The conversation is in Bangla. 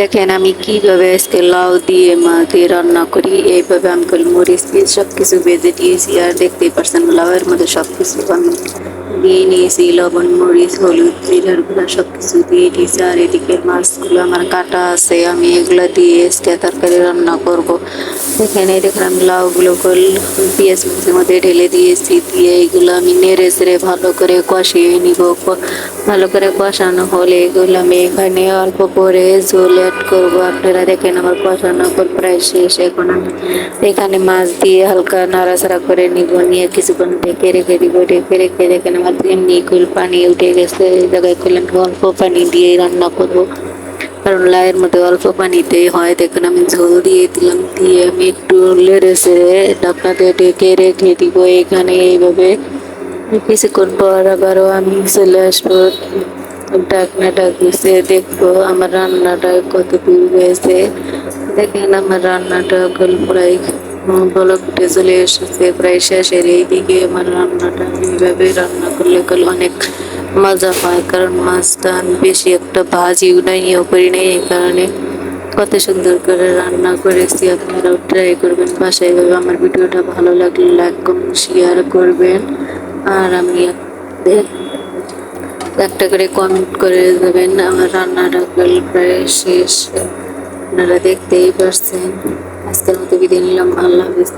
দেখেন আমি কীভাবে আজকে লাউ দিয়ে মাকে রান্না করি, এইভাবে আমি করি মরিচ দিয়ে সব কিছু বেজে দিয়েছি। আর দেখতেই পারছেন লাউয়ের মধ্যে সব কিছু আমি দিয়ে নিয়েছি, লবণ, মরিচ, হলুদ, জিরার গুঁড়া সব কিছু দিয়ে দিয়েছি। আর এদিকে মাছগুলো আমার কাটা আছে, আমি এগুলো দিয়ে আজকে তরকারি রান্না করব। এখানে দেখলাম লাউগুলো কল পেঁয়াজ মাছের মধ্যে ঢেলে দিয়েছি, দিয়ে এগুলো আমি নেড়ে চেড়ে ভালো করে কষিয়ে নিব। ভালো করে কষানো হলে এগুলো আমি এখানে অল্প করে ঝোল অ্যাড করব। আপনারা দেখেন আমার কষানো পর প্রায় শেষ। এখন আমি এখানে মাছ দিয়ে হালকা নাড়াচাড়া করে নিব, নিয়ে কিছুক্ষণ ঢেকে রেখে দিব। ঢেকে রেখে দেখেন আমার এমনি কুল পানি উঠে গেছে। জায়গায় করলাম অল্প পানি দিয়ে রান্না করব। কারণ লাইয়ের মধ্যে অল্প পানিতেই হয়। দেখুন, আমি ঝোল দিয়ে দিলাম, দিয়ে আমি একটু লেড়ে সেড়ে ঢাকনাতে ঢেকে রেখে দিব এখানে এইভাবে। কিছুক্ষণ পর আবারও আমি চলে আসব। ঢাকনাটা ঘুষে দেখব আমার রান্নাটা কত দূর হয়েছে। দেখেন, আমার রান্নাটা এখন প্রায় বলক উঠে চলে এসেছে, প্রায় শেষের এইদিকে আমার রান্নাটা। এইভাবে রান্না করলে করলে অনেক মজা হয় কারণ মাছটা আমি বেশি একটা ভাজিও নাই ইয়েও করি নাই, এই কারণে কত সুন্দর করে রান্না করেছি। আপনারাও ট্রাই করবেন, বাসায় এভাবে আমার ভিডিওটা ভালো লাগলে লাইক কমেন্ট শেয়ার করবেন। আর আমি একটা করে কমেন্ট করে দেবেন, আমার রান্নাটা প্রায় শেষ। আপনারা দেখতেই পারছেন। আজকের মতো বিদায় নিলাম, আল্লাহ হাফিজ।